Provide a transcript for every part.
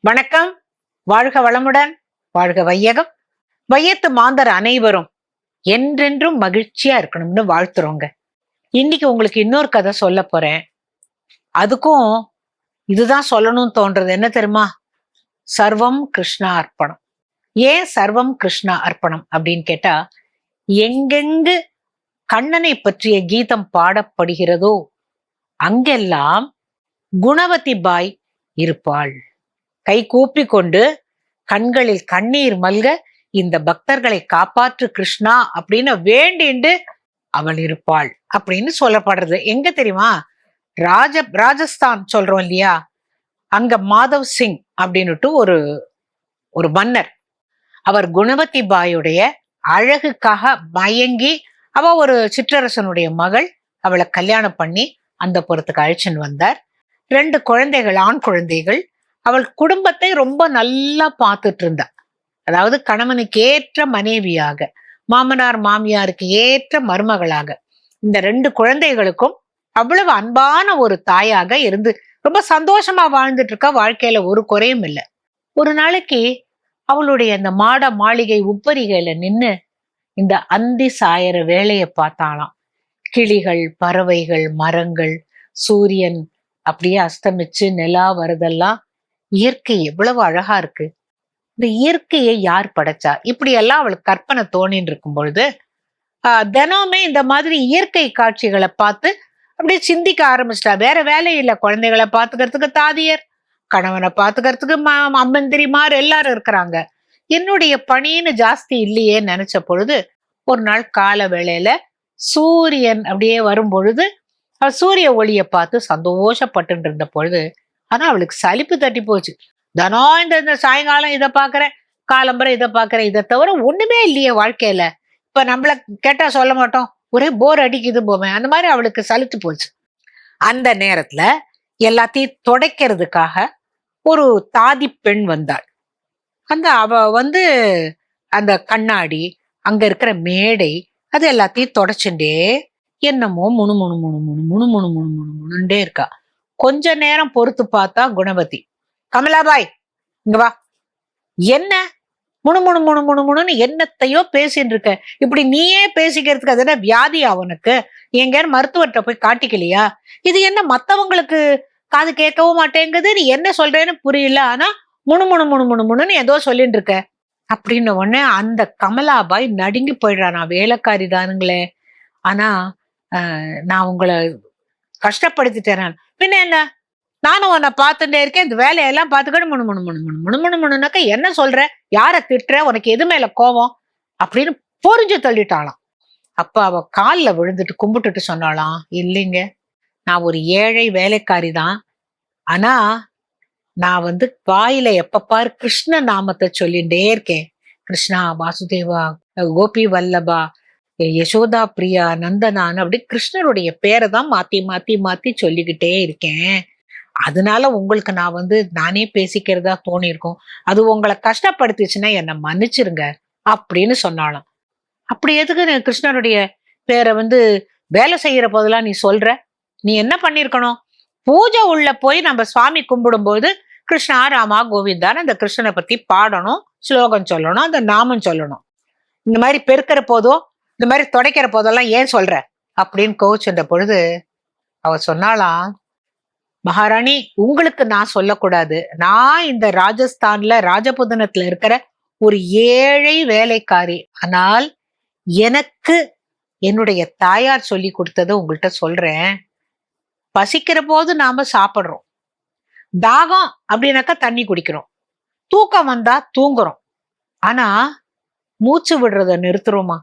வணக்கம். வாழ்க வளமுடன் வாழ்க வையகம். வையத்து மாந்தர் அனைவரும் என்றென்றும் மகிழ்ச்சியா இருக்கணும்னு வாழ்த்துறோங்க. இன்னைக்கு உங்களுக்கு இன்னொரு கதை சொல்ல போறேன். அதுக்கும் இதுதான் சொல்லணும்னு தோன்றது. என்ன தெரியுமா? சர்வம் கிருஷ்ணா அர்ப்பணம். ஏன் சர்வம் கிருஷ்ணா அர்ப்பணம் அப்படின்னு கேட்டா எங்கெங்கு கண்ணனை பற்றிய கீதம் பாடப்படுகிறதோ அங்கெல்லாம் குணவதி பாய் இருப்பாள். கை கூப்பி கொண்டு கண்களில் கண்ணீர் மல்க இந்த பக்தர்களை காப்பாற்று கிருஷ்ணா அப்படின்னு வேண்டிண்டு அவள் இருப்பாள் அப்படின்னு சொல்லப்படுறது. எங்க தெரியுமா? ராஜ ராஜஸ்தான் சொல்றோம் இல்லையா? அங்க மாதவ் சிங் அப்படின்னுட்டு ஒரு ஒரு மன்னர். அவர் குணவதி பாயுடைய அழகுக்காக மயங்கி அவ ஒரு சிற்றரசனுடைய மகள் அவளை கல்யாணம் பண்ணி அந்த புறத்துக்கு அழைச்சின்னு வந்தார். ரெண்டு குழந்தைகள் ஆண் குழந்தைகள் அவள் குடும்பத்தை ரொம்ப நல்லா பார்த்துட்டு இருந்தா அதாவது கணவனுக்கு ஏற்ற மனைவியாக மாமனார் மாமியாருக்கு ஏற்ற மருமகளாக இந்த ரெண்டு குழந்தைகளுக்கும் அவ்வளவு அன்பான ஒரு தாயாக இருந்து ரொம்ப சந்தோஷமா வாழ்ந்துட்டு இருக்கா வாழ்க்கையில ஒரு குறையும் இல்லை. ஒரு நாளைக்கு அவளுடைய அந்த மாட மாளிகை உப்பரிகையில நின்னு இந்த அந்தி சாயற வேலையை பார்த்தாளாம். கிளிகள் பறவைகள் மரங்கள் சூரியன் அப்படியே அஸ்தமிச்சு நிலா வருதெல்லாம் இயற்கை எவ்வளவு அழகா இருக்கு. இந்த இயற்கையை யார் படைச்சா? இப்படி எல்லாம் அவளுக்கு கற்பனை தோணின்னு இருக்கும் பொழுது தினமுமே இந்த மாதிரி இயற்கை காட்சிகளை பார்த்து அப்படியே சிந்திக்க ஆரம்பிச்சிட்டா. வேற வேலை இல்லை. குழந்தைகளை பாத்துக்கிறதுக்கு தாதியர் கணவனை பாத்துக்கிறதுக்கு அம்மந்திரிமார் எல்லாரும் இருக்கிறாங்க. என்னுடைய பணின்னு ஜாஸ்தி இல்லையே நினைச்ச பொழுது ஒரு நாள் கால வேளையில சூரியன் அப்படியே வரும் பொழுது அவ சூரிய ஒளியை பார்த்து சந்தோஷப்பட்டு இருந்த பொழுது ஆனா அவளுக்கு சலிப்பு தட்டி போச்சு. தினம் இந்த இந்த சாயங்காலம் இதை பாக்குறேன் காலம்பரை இதை பாக்குறேன் இதை தவிர ஒண்ணுமே இல்லையே வாழ்க்கையில. இப்ப நம்மள கேட்டா சொல்ல மாட்டோம். ஒரே போர் அடிக்குது போவேன் அந்த மாதிரி அவளுக்கு சலித்து போச்சு. அந்த நேரத்துல எல்லாத்தையும் துடைக்கிறதுக்காக ஒரு தாதி பெண் வந்தாள். அந்த அவ வந்து அந்த கண்ணாடி அங்க இருக்கிற மேடை அது எல்லாத்தையும் தொடச்சுட்டே என்னமோ முணு முணு முணு முணு முணு முணு முணு முணு முணுண்டே இருக்கா. கொஞ்ச நேரம் பொறுத்து பார்த்தா குணவதி. கமலாபாய் இங்க வா. என்ன? முணு முணு முணு முணு முணுன்னு என்னத்தையோ பேசிட்டு இருக்க. இப்படி நீயே பேசிக்கிறதுக்கு அது என்ன வியாதி உனக்கு? எங்க மருத்துவர்கிட்ட போய் காட்டிக்கலையா? இது என்ன மத்தவங்களுக்கு காது கேட்கவும் மாட்டேங்குது நீ என்ன சொல்றேன்னு புரியல ஆனா முணு முணு முணு முணு முணுன்னு ஏதோ சொல்லிட்டு இருக்க. அப்படின்ன உடனே அந்த கமலாபாய் நடுங்கி போயிடுறா. நான் வேலைக்காரி தானுங்களே. ஆனா நான் உங்களை கஷ்டப்படுத்திட்டேன் நான். பின்ன என்ன நானும் உன்னை பார்த்துட்டே இருக்கேன். இந்த வேலையெல்லாம் பார்த்துக்கிட்டு முணு முணு முணு முணு முணு முணு முணுனாக்க என்ன சொல்ற? யாரை திட்டுற? உனக்கு எது மேல கோவம் அப்படின்னு பொறிஞ்சு தள்ளிட்டாளாம். அப்ப அவ கால்ல விழுந்துட்டு கும்பிட்டுட்டு சொன்னாளாம் இல்லைங்க நான் ஒரு ஏழை வேலைக்காரி தான். ஆனா நான் வந்து வாயில எப்ப பாரு கிருஷ்ண நாமத்தை சொல்லிட்டே இருக்கேன். கிருஷ்ணா வாசுதேவா கோபி வல்லபா யசோதா பிரியா நந்தனான் அப்படி கிருஷ்ணருடைய பேரை தான் மாத்தி மாத்தி மாத்தி சொல்லிக்கிட்டே இருக்கேன். அதனால உங்களுக்கு நான் வந்து நானே பேசிக்கிறதா தோணியிருக்கும். அது உங்களை கஷ்டப்படுத்துச்சுன்னா என்னை மன்னிச்சிருங்க அப்படின்னு சொன்னாலும் அப்படி எதுக்கு கிருஷ்ணருடைய பேரை வந்து வேலை செய்யற போதெல்லாம் நீ சொல்ற? நீ என்ன பண்ணிருக்கணும் பூஜை உள்ள போய் நம்ம சுவாமி கும்பிடும்போது கிருஷ்ணா ராமா கோவிந்தான்னு அந்த கிருஷ்ணனை பத்தி பாடணும் ஸ்லோகம் சொல்லணும் அந்த நாமம் சொல்லணும். இந்த மாதிரி பெருக்கிற போதும் இந்த மாதிரி துடைக்கிற போதெல்லாம் ஏன் சொல்ற? அப்படின்னு கோச்சுன்ற பொழுது அவ சொன்னாலாம் மகாராணி உங்களுக்கு நான் சொல்லக்கூடாது. நான் இந்த ராஜஸ்தான்ல ராஜபுதனத்துல இருக்கிற ஒரு ஏழை வேலைக்காரி. ஆனால் எனக்கு என்னுடைய தாயார் சொல்லி கொடுத்ததை உங்கள்கிட்ட சொல்றேன். பசிக்கிற போது நாம சாப்பிடுறோம். தாகம் அப்படின்னாக்கா தண்ணி குடிக்கிறோம். தூக்கம் வந்தா தூங்குறோம். ஆனா மூச்சு விடுறத நிறுத்துறோமா?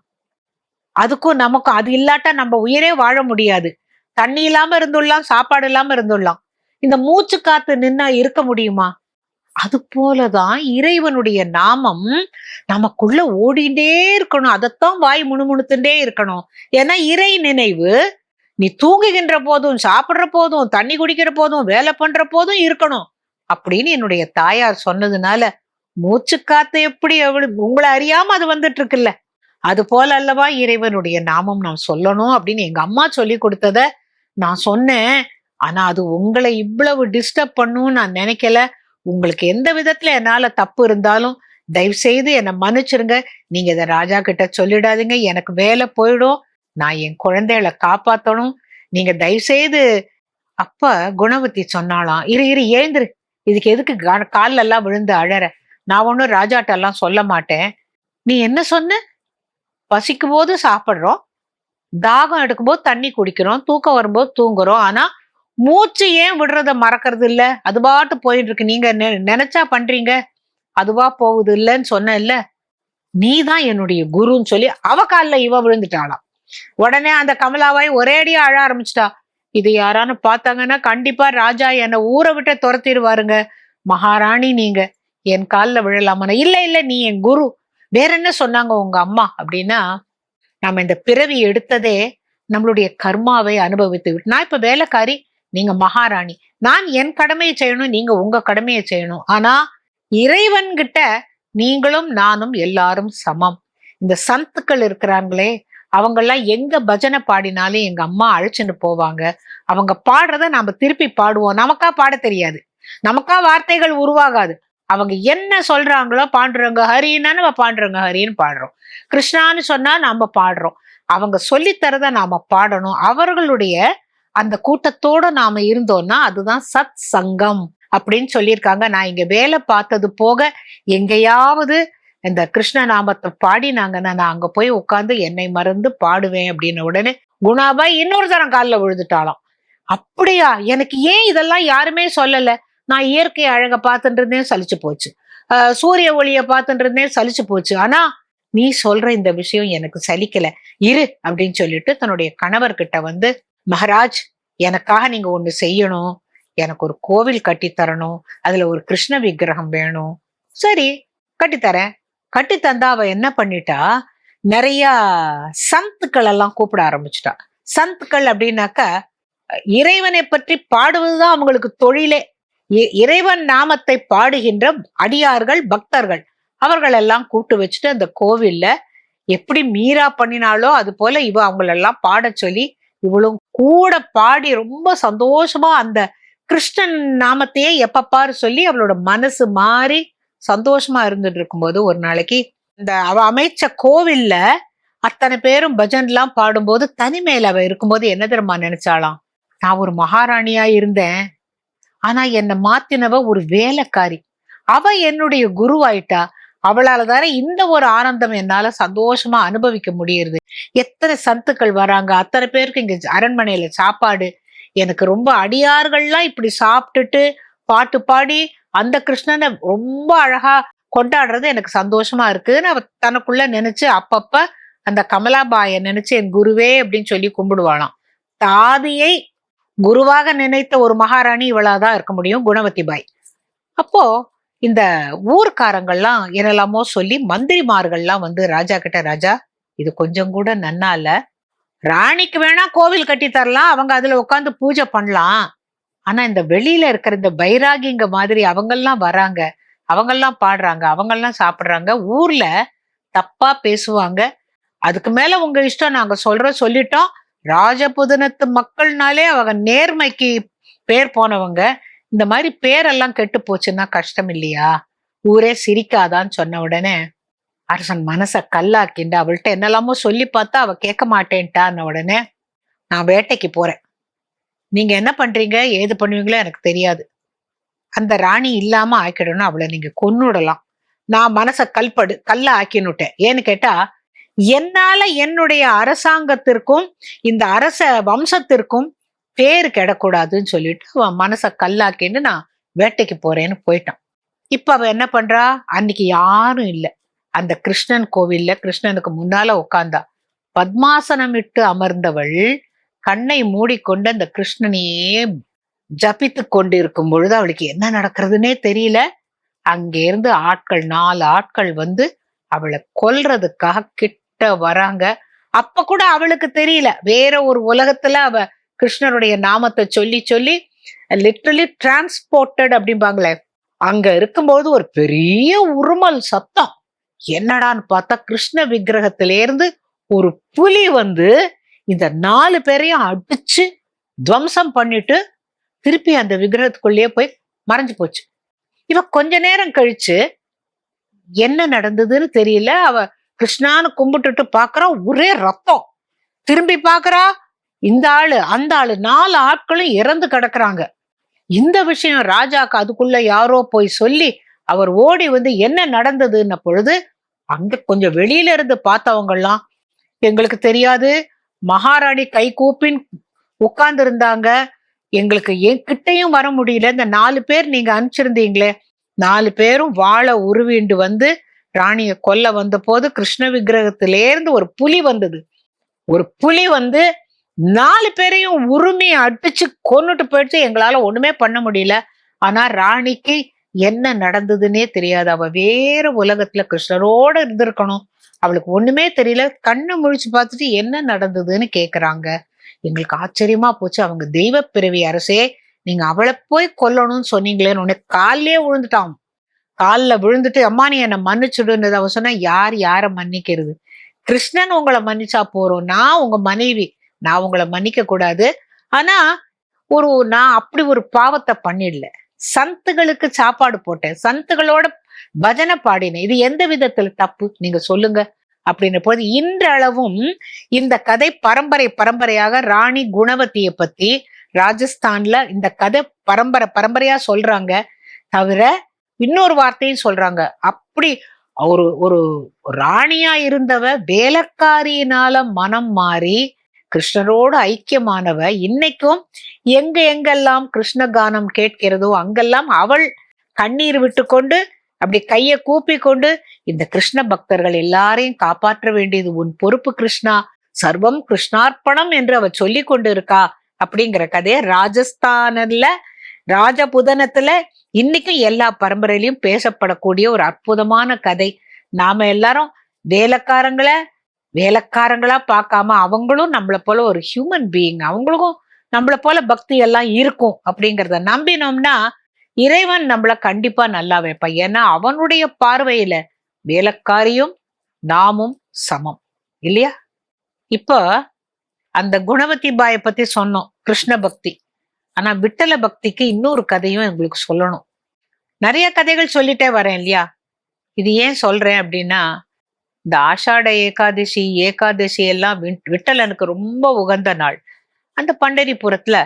அதுக்கும் நமக்கும் அது இல்லாட்டா நம்ம உயிரே வாழ முடியாது. தண்ணி இல்லாம இருந்துடலாம் சாப்பாடு இல்லாம இருந்துடலாம். இந்த மூச்சு காத்து நின்னா இருக்க முடியுமா? அது போலதான் இறைவனுடைய நாமம் நமக்குள்ள ஓடிண்டே இருக்கணும். அதைத்தான் வாய் முணுமுணுத்துட்டே இருக்கணும். ஏன்னா இறை நினைவு நீ தூங்குகின்ற போதும் சாப்பிடுற போதும் தண்ணி குடிக்கிற போதும் வேலை பண்ற போதும் இருக்கணும். அப்படின்னு என்னுடைய தாயார் சொன்னதுனால மூச்சு காத்து எப்படி எவ்வளவு உங்களை அறியாம அது வந்துட்டு இருக்குல்ல? அது போல அல்லவா இறைவனுடைய நாமம் நான் சொல்லணும் அப்படின்னு எங்க அம்மா சொல்லி கொடுத்தத நான் சொன்னேன். ஆனா அது உங்களை இவ்வளவு டிஸ்டர்ப் பண்ணும் நான் நினைக்கல. உங்களுக்கு எந்த விதத்துல என்னால தப்பு இருந்தாலும் தயவு செய்து என்னை மன்னிச்சிருங்க. நீங்க இதை ராஜா கிட்ட சொல்லிடாதீங்க. எனக்கு வேலை போயிடும். நான் என் குழந்தைகளை காப்பாத்தணும். நீங்க தயவு செய்து அப்ப குணவதி சொன்னாலாம் இரு இரு ஏந்திரு இதுக்கு எதுக்கு கா- எல்லாம் விழுந்து அழற? நான் ஒன்றும் ராஜாட்டெல்லாம் சொல்ல மாட்டேன். நீ என்ன சொன்ன? பசிக்கும் போது சாப்பிடுறோம். தாகம் எடுக்கும்போது தண்ணி குடிக்கிறோம். தூக்கம் வரும்போது தூங்குறோம். ஆனா மூச்சு ஏன் விடுறத மறக்கறது இல்ல? அது பாட்டு போயிட்டு இருக்கு. நீங்க நெ- நினைச்சா பண்றீங்க. அதுவா போகுது இல்லைன்னு சொன்ன இல்ல நீ தான் என்னுடைய குருன்னு சொல்லி அவ கால்ல இவ விழுந்துட்டாளாம். உடனே அந்த கமலாவாய் ஒரேடியா அழ ஆரம்பிச்சிட்டா. இது யாரான்னு பார்த்தாங்கன்னா கண்டிப்பா ராஜா என்னை ஊரை விட்டு துரத்திடுவாருங்க. மகாராணி நீங்க. என் கால்ல விழலாமா இல்லை இல்லை நீ என் குரு. வேற என்ன சொன்னாங்க உங்க அம்மா அப்படின்னா நம்ம இந்த பிறவி எடுத்ததே நம்மளுடைய கர்மாவை அனுபவித்து விட்டு நான் இப்ப வேலைக்காரி நீங்க மகாராணி. நான் என் கடமையை செய்யணும் நீங்க உங்க கடமையை செய்யணும். ஆனா இறைவன்கிட்ட நீங்களும் நானும் எல்லாரும் சமம். இந்த சத்துக்கள் இருக்கிறாங்களே அவங்கெல்லாம் எங்க பஜனை பாடினாலும் எங்க அம்மா அழைச்சிட்டு போவாங்க. அவங்க பாடுறத நாம திருப்பி பாடுவோம். நமக்கா பாட தெரியாது. நமக்கா வார்த்தைகள் உருவாகாது. அவங்க என்ன சொல்றாங்களோ பாண்டுறவங்க ஹரின்னா நம்ம பாண்டுறவங்க ஹரின்னு பாடுறோம். கிருஷ்ணான்னு சொன்னா நாம பாடுறோம். அவங்க சொல்லித்தரத நாம பாடணும். அவர்களுடைய அந்த கூட்டத்தோட நாம இருந்தோம்னா அதுதான் சத் சங்கம் அப்படின்னு சொல்லியிருக்காங்க. நான் இங்க வேலை பார்த்தது போக எங்கேயாவது இந்த கிருஷ்ண நாமத்தை பாடினாங்கன்னா நான் அங்க போய் உட்காந்து என்னை மறந்து பாடுவேன் அப்படின்னு உடனே குணாபாய் இன்னொரு தரம் காலில் விழுதுட்டாலும் அப்படியா? எனக்கு ஏன் இதெல்லாம் யாருமே சொல்லல? நான் இயற்கை அழகை பார்த்துட்டு இருந்தேன் சலிச்சு போச்சு. சூரிய ஒளிய பார்த்துட்டு இருந்தேன் சலிச்சு போச்சு. ஆனா நீ சொல்ற இந்த விஷயம் எனக்கு சலிக்கல. இரு அப்படின்னு சொல்லிட்டு தன்னுடைய கணவர்கிட்ட வந்து மகராஜ் எனக்காக நீங்க ஒண்ணு செய்யணும். எனக்கு ஒரு கோவில் கட்டி தரணும். அதுல ஒரு கிருஷ்ண விக்கிரகம் வேணும். சரி கட்டித்தரேன் கட்டி தந்தா அவ என்ன பண்ணிட்டா நிறைய சந்துக்கள் எல்லாம் கூப்பிட ஆரம்பிச்சிட்டா. சந்துக்கள் அப்படின்னாக்கா இறைவனை பற்றி பாடுவதுதான் அவங்களுக்கு தொழிலே. இறைவன் நாமத்தை பாடுகின்ற அடியார்கள் பக்தர்கள். அவர்கள் எல்லாம் கூட்டு வச்சுட்டு அந்த கோவில்ல எப்படி மீரா பண்ணினாலோ அது போல இவ அவங்களெல்லாம் பாட சொல்லி இவளும் கூட பாடி ரொம்ப சந்தோஷமா அந்த கிருஷ்ணன் நாமத்தையே எப்ப பாரு சொல்லி அவளோட மனசு மாறி சந்தோஷமா இருந்துட்டு இருக்கும்போது ஒரு நாளைக்கு இந்த அவ அமைச்ச கோவில்ல அத்தனை பேரும் பஜன்லாம் பாடும்போது தனிமேல அவ இருக்கும்போது என்ன தெரியுமா நினைச்சாலாம் நான் ஒரு மகாராணியா இருந்தேன். ஆனா என்னை மாத்தினவ ஒரு வேலைக்காரி. அவ என்னுடைய குருவாயிட்டா. அவளால தானே இந்த ஒரு ஆனந்தம் என்னால சந்தோஷமா அனுபவிக்க முடியுது. எத்தனை சத்துக்கள் வராங்க. அத்தனை பேருக்கு இங்க அரண்மனையில சாப்பாடு. எனக்கு ரொம்ப அடியார்கள்லாம் இப்படி சாப்பிட்டுட்டு பாட்டு பாடி அந்த கிருஷ்ணனை ரொம்ப அழகா கொண்டாடுறது எனக்கு சந்தோஷமா இருக்குன்னு அவ தனக்குள்ள நினைச்சு அப்பப்ப அந்த கமலாபாயை நினைச்சு என் குருவே அப்படின்னு சொல்லி கும்பிடுவாளாம். தாதியை குருவாக நினைத்த ஒரு மகாராணி இவளாதான் இருக்க முடியும் குணவதி பாய். அப்போ இந்த ஊர்க்காரங்கள்லாம் என்னெல்லாமோ சொல்லி மந்திரிமார்கள்லாம் வந்து ராஜா கிட்ட ராஜா இது கொஞ்சம் கூட நன்னா இல்ல ராணிக்கு வேணா கோவில் கட்டி தரலாம் அவங்க அதுல உட்காந்து பூஜை பண்ணலாம். ஆனா இந்த வெளியில இருக்கிற இந்த பைராகிங்க மாதிரி அவங்கெல்லாம் வராங்க அவங்கெல்லாம் பாடுறாங்க அவங்கெல்லாம் சாப்பிடுறாங்க ஊர்ல தப்பா பேசுவாங்க. அதுக்கு மேல உங்க இஷ்டம் நாங்க சொல்றோம் சொல்லிட்டோம். ராஜபுதனத்து மக்கள்னாலே அவங்க நேர்மைக்கு பேர் போனவங்க. இந்த மாதிரி பேரெல்லாம் கெட்டு போச்சுன்னா கஷ்டம் இல்லையா? ஊரே சிரிக்காதான்னு சொன்ன உடனே அரசன் மனச கல்லாக்கிண்டு அவள்கிட்ட என்னெல்லாமோ சொல்லி பார்த்தா அவ கேட்க மாட்டேன்ட்டான்ன உடனே நான் வேட்டைக்கு போறேன். நீங்க என்ன பண்றீங்க? ஏது பண்ணுவீங்களோ எனக்கு தெரியாது. அந்த ராணி இல்லாம ஆக்கிடணும் அவளை நீங்க கொன்னுடலாம். நான் மனச கல்படு கல்ல ஆக்கினுட்டேன் ஏன்னு கேட்டா என்னால என்னுடைய அரசாங்கத்திற்கும் இந்த அரச வம்சத்திற்கும் பேர் கெடக்கூடாதுன்னு சொல்லிட்டு அவன் மனச கல்லாக்கின்னு நான் வேட்டைக்கு போறேன்னு போயிட்டான். இப்ப அவ என்ன பண்றா? அன்னைக்கு யாரும் இல்ல. அந்த கிருஷ்ணன் கோவில்ல கிருஷ்ணனுக்கு முன்னால உட்கார்ந்தா பத்மாசனம் இட்டு அமர்ந்தவள் கண்ணை மூடிக்கொண்டு அந்த கிருஷ்ணனையே ஜபித்து கொண்டிருக்கும் பொழுது அவளுக்கு என்ன நடக்கிறதுனே தெரியல. அங்கேருந்து ஆட்கள் நாலு ஆட்கள் வந்து அவளை கொல்றதுக்காக கிட்ட வராங்க. அப்ப கூட அவளுக்கு தெரியல. வேற ஒரு உலகத்துல அவ கிருஷ்ணருடைய நாமத்தை சொல்லி சொல்லி லிட்ரலி டிரான்ஸ்போர்ட்டட் அப்படிம்பாங்களே அங்க இருக்கும்போது ஒரு பெரிய உருமல் சத்தம். என்னடான்னு பார்த்தா கிருஷ்ண விக்கிரகத்திலேருந்து ஒரு புலி வந்து இந்த நாலு பேரையும் அடிச்சு துவம்சம் பண்ணிட்டு திருப்பி அந்த விக்கிரகத்துக்குள்ளேயே போய் மறைஞ்சு போச்சு. இவ கொஞ்ச நேரம் கழிச்சு என்ன நடந்ததுன்னு தெரியல. அவ கிருஷ்ணான்னு கும்பிட்டுட்டு பாக்குறா ஒரே ரத்தம். திரும்பி பாக்குறா இந்த ஆளு அந்த ஆளு நாலு ஆட்களும் இறந்து கிடக்குறாங்க. இந்த விஷயம் ராஜாக்கு அதுக்குள்ள யாரோ போய் சொல்லி அவர் ஓடி வந்து என்ன நடந்ததுன்ன பொழுது அங்க கொஞ்சம் வெளியில இருந்து பார்த்தவங்கெல்லாம் எங்களுக்கு தெரியாது மகாராணி கை கூப்பின் உட்கார்ந்து இருந்தாங்க எங்களுக்கு என்கிட்டயும் வர முடியல இந்த நாலு பேர் நீங்க அனுப்பிச்சிருந்தீங்களே நாலு பேரும் வாழை உருவிண்டு வந்து ராணிய கொல்ல வந்த போது கிருஷ்ண விக்கிரகத்திலேருந்து ஒரு புலி வந்தது. ஒரு புலி வந்து நாலு பேரையும் உரிமை அடிச்சு கொன்னுட்டு போயிடுச்சு. எங்களால ஒண்ணுமே பண்ண முடியல. ஆனா ராணிக்கு என்ன நடந்ததுன்னே தெரியாது. அவ வேற உலகத்துல கிருஷ்ணரோட இருந்திருக்கணும். அவளுக்கு ஒண்ணுமே தெரியல. கண்ணை முழிச்சு பார்த்துட்டு என்ன நடந்ததுன்னு கேக்குறாங்க. எங்களுக்கு ஆச்சரியமா போச்சு. அவங்க தெய்வ பிறவி அரசே நீங்க அவளை போய் கொல்லணும்னு சொன்னீங்களேன்னு உடனே காலிலே விழுந்துட்டான் காலில் விழுந்துட்டு அம்மா நீ என்னை மன்னிச்சுடுன்னு அவ சொன்னா யார் யாரை மன்னிக்கிறது? கிருஷ்ணன் உங்களை மன்னிச்சா போறோம். நான் உங்க மனைவி. நான் உங்களை மன்னிக்க கூடாது. ஆனா ஒரு நான் அப்படி ஒரு பாவத்தை பண்ணிடல. சந்துகளுக்கு சாப்பாடு போட்டேன். சந்துகளோட பஜனை பாடினேன். இது எந்த விதத்துல தப்பு? நீங்க சொல்லுங்க. அப்படின்ற போது இன்றளவும் இந்த கதை பரம்பரை பரம்பரையாக ராணி குணவதியை பத்தி ராஜஸ்தான்ல இந்த கதை பரம்பரை பரம்பரையா சொல்றாங்க. தவிர இன்னொரு வார்த்தையும் சொல்றாங்க. அப்படி ஒரு ஒரு ராணியா இருந்தவ வேலைக்காரியினால மனம் மாறி கிருஷ்ணரோடு ஐக்கியமானவ இன்னைக்கும் எங்க எங்கெல்லாம் கிருஷ்ண கானம் கேட்கிறதோ அங்கெல்லாம் அவள் கண்ணீர் விட்டு கொண்டு அப்படி கையை கூப்பி கொண்டு இந்த கிருஷ்ண பக்தர்கள் எல்லாரையும் காப்பாற்ற வேண்டியது உன் பொறுப்பு கிருஷ்ணா. சர்வம் கிருஷ்ணார்ப்பணம் என்று அவ சொல்லி கொண்டு இருக்கா அப்படிங்கிற கதையை ராஜஸ்தானல்ல ராஜபுதனத்துல இன்னைக்கும் எல்லா பரம்பரையிலையும் பேசப்படக்கூடிய ஒரு அற்புதமான கதை. நாம எல்லாரும் வேலைக்காரங்களை வேலைக்காரங்களா பார்க்காம அவங்களும் நம்மளை போல ஒரு ஹியூமன் பீயிங் அவங்களுக்கும் நம்மளை போல பக்தி எல்லாம் இருக்கும் அப்படிங்கிறத நம்பினோம்னா இறைவன் நம்மளை கண்டிப்பா நல்லா வைப்பான். ஏன்னா அவனுடைய பார்வையில வேலைக்காரியும் நாமும் சமம். இல்லையா? இப்போ அந்த குணவதி பாயை பத்தி சொன்னோம் கிருஷ்ண பக்தி ஆனா விட்டல பக்திக்கு இன்னொரு கதையும் எங்களுக்கு சொல்லணும். நிறைய கதைகள் சொல்லிட்டே வரேன் இல்லையா? இது ஏன் சொல்றேன் அப்படின்னா இந்த ஆஷாட ஏகாதசி ஏகாதசி எல்லாம் விட்டலனுக்கு ரொம்ப உகந்த நாள். அந்த பண்டரிபுரத்துல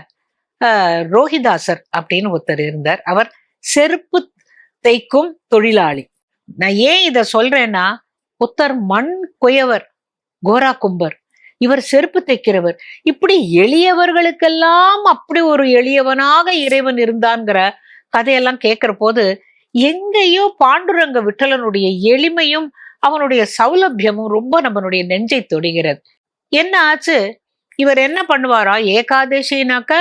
ரோஹிதாசர் அப்படின்னு ஒருத்தர் இருந்தார். அவர் செருப்பு தைக்கும் தொழிலாளி. நான் ஏன் இதை சொல்றேன்னா புத்தர் மண் குயவர் கோரா கும்பர். இவர் செருப்பு தைக்கிறவர். இப்படி எளியவர்களுக்கெல்லாம் அப்படி ஒரு எளியவனாக இறைவன் இருந்தான்ங்கிற கதையெல்லாம் கேட்கிற போது எங்கேயோ பாண்டுரங்க விட்டலனுடைய எளிமையும் அவனுடைய சௌலபியமும் ரொம்ப நம்மளுடைய நெஞ்சை தொடுகிறது. என்ன ஆச்சு? இவர் என்ன பண்ணுவாரா? ஏகாதசினாக்க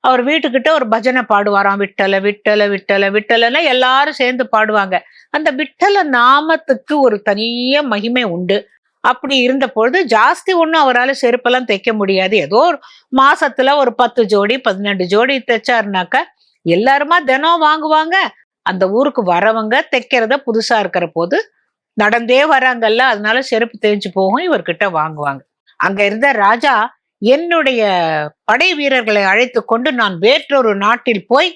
அவர் வீட்டுக்கிட்ட ஒரு பஜனை பாடுவாராம். விட்டல விட்டல விட்டல விட்டலன்னா எல்லாரும் சேர்ந்து பாடுவாங்க. அந்த விட்டல நாமத்துக்கு ஒரு தனிய மகிமை உண்டு. அப்படி இருந்த பொழுது ஜாஸ்தி ஒன்றும் அவரால் செருப்பெல்லாம் தைக்க முடியாது. ஏதோ ஒரு மாசத்துல ஒரு பத்து ஜோடி பதினெண்டு ஜோடி தைச்சாருனாக்க எல்லாருமா தினம் வாங்குவாங்க. அந்த ஊருக்கு வரவங்க தைக்கிறத புதுசா இருக்கிற போது நடந்தே வராங்கல்ல அதனால செருப்பு தேஞ்சு போகும் இவர்கிட்ட வாங்குவாங்க. அங்க இருந்த ராஜா என்னுடைய படை வீரர்களை அழைத்து கொண்டு நான் வேற்றொரு நாட்டில் போய்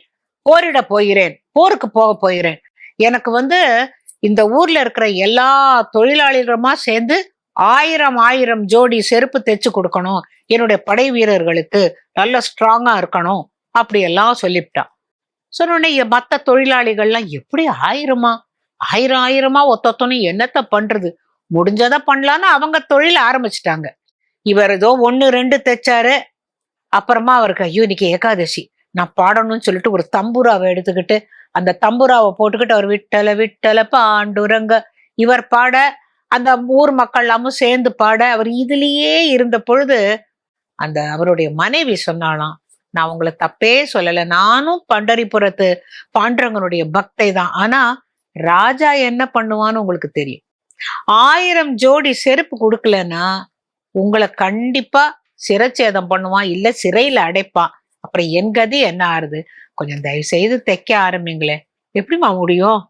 போரிட போகிறேன் போருக்கு போக போகிறேன். எனக்கு வந்து இந்த ஊர்ல இருக்கிற எல்லா தொழிலாளிகளுமா சேர்ந்து ஆயிரம் ஆயிரம் ஜோடி செருப்பு தைச்சு கொடுக்கணும். என்னுடைய படை வீரர்களுக்கு நல்ல ஸ்ட்ராங்கா இருக்கணும். அப்படி எல்லாம் சொல்லிவிட்டான். சொன்னோடனே மற்ற மத்த தொழிலாளிகள்லாம் எப்படி ஆயிரமா? ஆயிரம் ஆயிரமா ஒத்தொத்தனும் என்னத்த பண்றது? முடிஞ்சதை பண்ணலான்னு அவங்க தொழில் ஆரம்பிச்சிட்டாங்க. இவர் ஏதோ ஒன்று ரெண்டு தைச்சாரு. அப்புறமா அவருக்கு ஐயோ இன்னைக்கு ஏகாதசி. நான் பாடணும்னு சொல்லிட்டு ஒரு தம்புராவை எடுத்துக்கிட்டு அந்த தம்புராவை போட்டுக்கிட்டு அவர் விட்டல விட்டல பாண்டுரங்க. இவர் பாட அந்த ஊர் மக்கள் எல்லாமும் சேர்ந்து பாட அவர் இதுலயே இருந்த பொழுது அந்த அவருடைய மனைவி சொன்னாலாம் நான் உங்களை தப்பே சொல்லல. நானும் பண்டரிபுரத்து பாண்டரங்கனுடைய பக்தை தான் ஆனா ராஜா என்ன பண்ணுவான்னு உங்களுக்கு தெரியும். ஆயிரம் ஜோடி செருப்பு கொடுக்கலன்னா உங்களை கண்டிப்பா சிரச்சேதம் பண்ணுவான் இல்ல சிறையில அடைப்பான். அப்புறம் என் கதி என்ன ஆறுது? கொஞ்சம் தயவு செய்து தைக்க ஆரம்பிங்களேன் எப்படிம்மா முடியும்?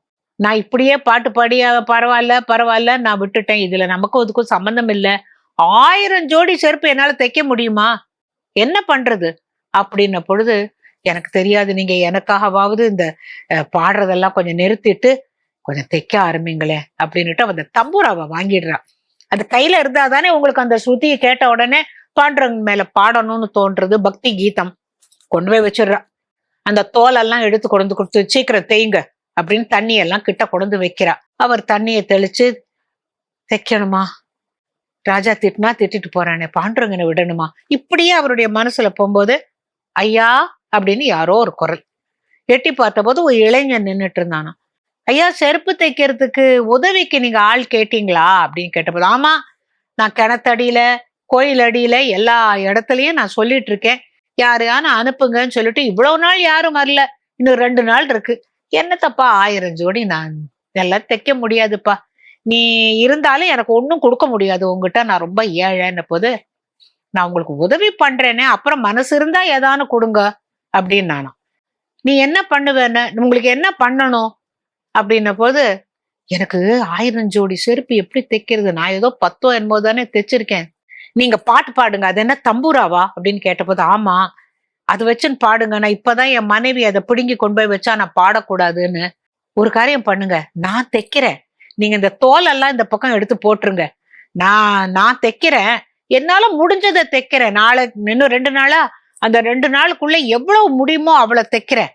நான் இப்படியே பாட்டு பாடி பரவாயில்ல பரவாயில்ல நான் விட்டுட்டேன். இதுல நமக்கும் அதுக்கும் சம்மந்தம் இல்லை. ஆயிரம் ஜோடி செருப்பு என்னால தைக்க முடியுமா? என்ன பண்றது? அப்படின்ன பொழுது எனக்கு தெரியாது நீங்க எனக்காகவாவது இந்த பாடுறதெல்லாம் கொஞ்சம் நிறுத்திட்டு கொஞ்சம் தைக்க ஆரம்பிங்களேன் அப்படின்னுட்டு அந்த தம்பூராவை வாங்கிடுறா. அது கையில இருந்தா தானே உங்களுக்கு அந்த ஸ்ருதியை கேட்ட உடனே பாண்டவங்க மேல பாடணும்னு தோன்றது பக்தி கீதம். கொண்டு போய் வச்சிடுறா. அந்த தோலெல்லாம் எடுத்து கொண்டு கொடுத்து சீக்கிரம் தேய்ங்க. அப்படின்னு தண்ணி எல்லாம் கிட்ட கொண்டு வைக்கிறா. அவர் தண்ணியை தெளிச்சு தைக்கணுமா? ராஜா திட்டினா திட்டிட்டு போறானே பாண்டுரங்கனை விடணுமா? இப்படியே அவருடைய மனசுல போகும்போது ஐயா அப்படின்னு யாரோ ஒரு குரல். எட்டி பார்த்தபோது ஒரு இளைஞன் நின்னுட்டு இருந்தானா ஐயா செருப்பு தைக்கிறதுக்கு உதவிக்கு நீங்க ஆள் கேட்டீங்களா? அப்படின்னு கேட்டபோது ஆமா நான் கிணத்தடியில கோயில் அடியில எல்லா இடத்துலயும் நான் சொல்லிட்டு இருக்கேன். யாரையான அனுப்புங்கன்னு சொல்லிட்டு இவ்வளவு நாள் யாரும் வரல. இன்னும் ரெண்டு நாள் இருக்கு. என்னத்தப்பா ஆயிரம் ஜோடி நான் இதெல்லாம் தைக்க முடியாதுப்பா. நீ இருந்தாலும் எனக்கு ஒன்றும் கொடுக்க முடியாது. உங்ககிட்ட நான் ரொம்ப ஏழைன்ன போது நான் உங்களுக்கு உதவி பண்றேனே அப்புறம் மனசு இருந்தா ஏதானு கொடுங்க அப்படின்னு நானும். நீ என்ன பண்ணுவேன்னு உங்களுக்கு என்ன பண்ணணும் அப்படின்ன போது எனக்கு ஆயிரம் ஜோடி செருப்பு எப்படி தைக்கிறது? நான் ஏதோ பத்தோ என்பது தானே தைச்சிருக்கேன். நீங்க பாட்டு பாடுங்க. அது என்ன தம்பூராவா அப்படின்னு கேட்டபோது ஆமா. அது வச்சுன்னு பாடுங்க. நான் இப்பதான் என் மனைவி அதை பிடுங்கி கொண்டு போய் வச்சா நான் பாடக்கூடாதுன்னு. ஒரு காரியம் பண்ணுங்க. நான் தைக்கிறேன். நீங்க இந்த தோலெல்லாம் இந்த பக்கம் எடுத்து போட்டுருங்க. நான் நான் தைக்கிறேன். என்னால முடிஞ்சதை தைக்கிறேன். நாளை இன்னும் ரெண்டு நாளா? அந்த ரெண்டு நாளுக்குள்ள எவ்வளவு முடியுமோ அவ்வளவு தைக்கிறேன்.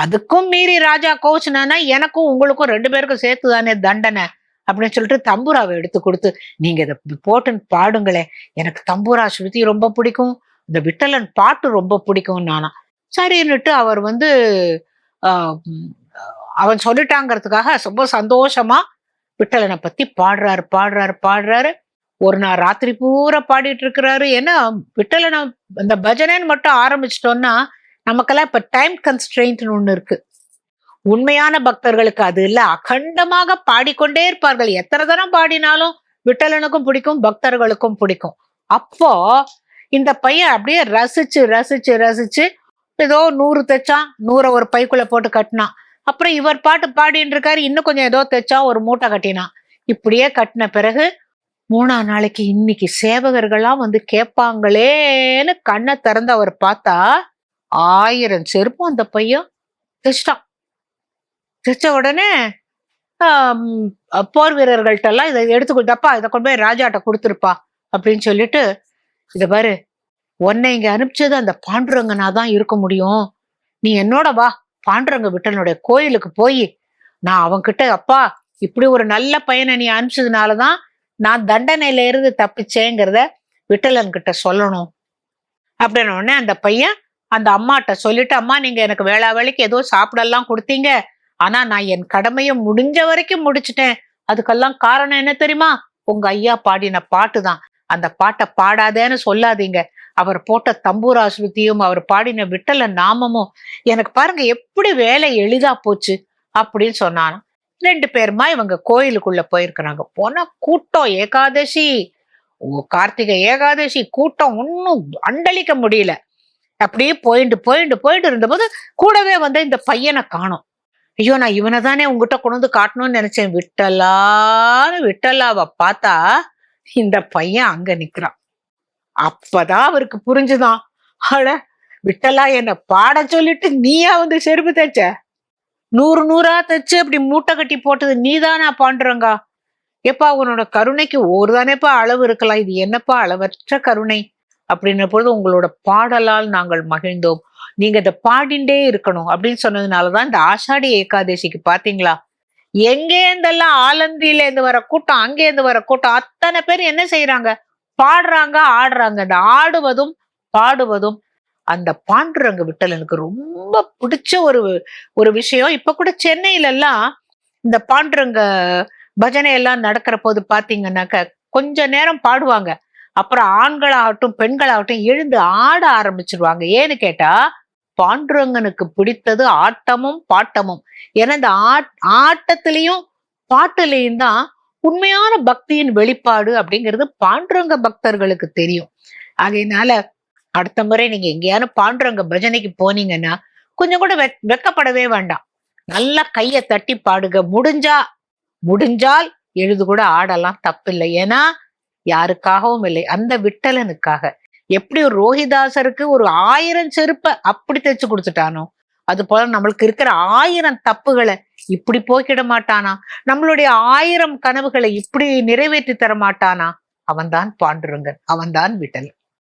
அதுக்கும் மீறி ராஜா கோச்சினா எனக்கும் உங்களுக்கும் ரெண்டு பேருக்கும் சேர்த்து தானே தண்டனை. அப்படின்னு சொல்லிட்டு தம்பூராவை எடுத்து கொடுத்து நீங்க இதை போட்டுன்னு பாடுங்களேன். எனக்கு தம்பூரா ஸ்ருதி ரொம்ப பிடிக்கும். இந்த விட்டலன் பாட்டு ரொம்ப பிடிக்கும் நானா. சரின்னுட்டு அவர் வந்து ஆஹ், அவன் சொல்லிட்டாங்கிறதுக்காக ரொம்ப சந்தோஷமா விட்டலனை பத்தி பாடுறாரு பாடுறாரு பாடுறாரு. ஒரு நாள் ராத்திரி பூரா பாடிட்டு இருக்கிறாரு ஏன்னா விட்டலனை இந்த பஜனைன்னு மட்டும் ஆரம்பிச்சிட்டோம்னா நமக்கெல்லாம் இப்ப டைம் கன்ஸ்ட்ரெயின்ட்னு ஒண்ணு இருக்கு. உண்மையான பக்தர்களுக்கு அது இல்ல. அகண்டமாக பாடிக்கொண்டே இருப்பார்கள். எத்தனை தரம் பாடினாலும் விட்டலனுக்கும் பிடிக்கும் பக்தர்களுக்கும் பிடிக்கும். அப்போ இந்த பையன் அப்படியே ரசிச்சு ரசிச்சு ரசிச்சு ஏதோ நூறு தைச்சான் நூறை ஒரு பைக்குள்ள போட்டு கட்டினான். அப்புறம் இவர் பாட்டு பாடின்னு இருக்காரு இன்னும் கொஞ்சம் ஏதோ தைச்சான் ஒரு மூட்டை கட்டினான். இப்படியே கட்டின பிறகு மூணாம் நாளைக்கு இன்னைக்கு சேவகர்கள்லாம் வந்து கேட்பாங்களேன்னு கண்ணை திறந்து அவர் பார்த்தா ஆயிரம் செருப்பும் அந்த பையன் தைச்சிட்டான். தைச்ச உடனே போர் வீரர்கள்ட்ட எல்லாம் இதை எடுத்து கொடுத்தப்பா இதை கொண்டு போய் ராஜாட்ட கொடுத்துருப்பா அப்படின்னு சொல்லிட்டு இத பாரு. உன்னை இங்க அனுப்பிச்சது அந்த பாண்டுரங்கனா தான் இருக்க முடியும். நீ என்னோட வா. பாண்டுரங்க விட்டனுடைய கோயிலுக்கு போய் நான் அவன்கிட்ட அப்பா இப்படி ஒரு நல்ல பையனை நீ அனுப்பிச்சதுனாலதான் நான் தண்டனையில இருந்து தப்பிச்சேங்கிறத விட்டலன் கிட்ட சொல்லணும். அப்படின்ன உடனே அந்த பையன் அந்த அம்மாட்ட சொல்லிட்டு அம்மா நீங்க எனக்கு வேளா வேலைக்கு ஏதோ சாப்பிடலாம் கொடுத்தீங்க. ஆனா நான் என் கடமையை முடிஞ்ச வரைக்கும் முடிச்சிட்டேன். அதுக்கெல்லாம் காரணம் என்ன தெரியுமா? உங்க ஐயா பாடின பாட்டு தான். அந்த பாட்டை பாடாதேன்னு சொல்லாதீங்க. அவர் போட்ட தம்பூரா ஸ்ருதியும் அவர் பாடின விட்டல நாமமும் எனக்கு பாருங்க எப்படி வேலை எளிதா போச்சு அப்படின்னு சொன்னானா. ரெண்டு பேருமா இவங்க கோயிலுக்குள்ள போயிருக்கிறாங்க. போனா கூட்டம் ஏகாதசி. ஓ கார்த்திகை ஏகாதசி கூட்டம் ஒன்றும் அண்டளிக்க முடியல. அப்படியே போயிட்டு போயிட்டு போயிட்டு இருந்தபோது கூடவே வந்து இந்த பையனை காணும். ஐயோ நான் இவனை தானே உங்ககிட்ட கொண்டு வந்து காட்டணும்னு நினைச்சேன். விட்டலான்னு விட்டலாவை பார்த்தா இந்த பையன் அங்க நிக்கிறான். அப்பதான் அவருக்கு புரிஞ்சுதான் அட விட்டலா என்ன பாட சொல்லிட்டு நீயா வந்து செருப்பு தைச்ச? நூறு நூறா தைச்சு அப்படி மூட்டை கட்டி போட்டது நீதானா பாண்டுறங்கா? எப்பா உன்னோட கருணைக்கு ஒரு தானேப்பா அளவு இருக்கலாம். இது என்னப்பா அளவற்ற கருணை? அப்படின்ன பொழுது உங்களோட பாடலால் நாங்கள் மகிழ்ந்தோம். நீங்க இதை பாடிண்டே இருக்கணும் அப்படின்னு சொன்னதுனாலதான் இந்த ஆஷாடி ஏகாதசிக்கு பாத்தீங்களா? எங்கேருந்தெல்லாம் ஆலந்தியில இருந்து வர கூட்டம் அங்கே இருந்து வர கூட்டம் அத்தனை பேர் என்ன செய்யறாங்க பாடுறாங்க ஆடுறாங்க. இந்த ஆடுவதும் பாடுவதும் அந்த பாண்டுரங்க விட்டல் எனக்கு ரொம்ப பிடிச்ச ஒரு ஒரு விஷயம். இப்ப கூட சென்னையில எல்லாம் இந்த பாண்டுரங்க பஜனை எல்லாம் நடக்கிற போது பாத்தீங்கன்னாக்க கொஞ்ச நேரம் பாடுவாங்க. அப்புறம் ஆண்களாகட்டும் பெண்களாகட்டும் எழுந்து ஆட ஆரம்பிச்சிருவாங்க. ஏன்னு கேட்டா பாண்டுரங்கனுக்கு பிடித்தது ஆட்டமும் பாட்டமும். ஏன்னா இந்த ஆட் ஆட்டத்திலையும் பாட்டுலையும் தான் உண்மையான பக்தியின் வெளிப்பாடு அப்படிங்கிறது பாண்டுரங்க பக்தர்களுக்கு தெரியும். அதனால அடுத்த முறை நீங்க எங்கேயாவது பாண்டுரங்க பஜனைக்கு போனீங்கன்னா கொஞ்சம் கூட வெ வெக்கப்படவே வேண்டாம். நல்லா கைய தட்டி பாடுங்க. முடிஞ்சா முடிஞ்சால் எழுது கூட ஆடலாம். தப்பில்லை. ஏன்னா யாருக்காகவும் இல்லை. அந்த விட்டலனுக்காக. எப்படி ஒரு ரோஹிதாசருக்கு ஒரு ஆயிரம் செருப்பை அப்படி தைச்சு கொடுத்துட்டானோ? அது போல நம்மளுக்கு இருக்கிற ஆயிரம் தப்புகளை இப்படி போக்கிட மாட்டானா? நம்மளுடைய ஆயிரம் கனவுகளை இப்படி நிறைவேற்றி தர மாட்டானா? அவன்தான் பாண்டுரங்கன் அவன்தான் விட்டல்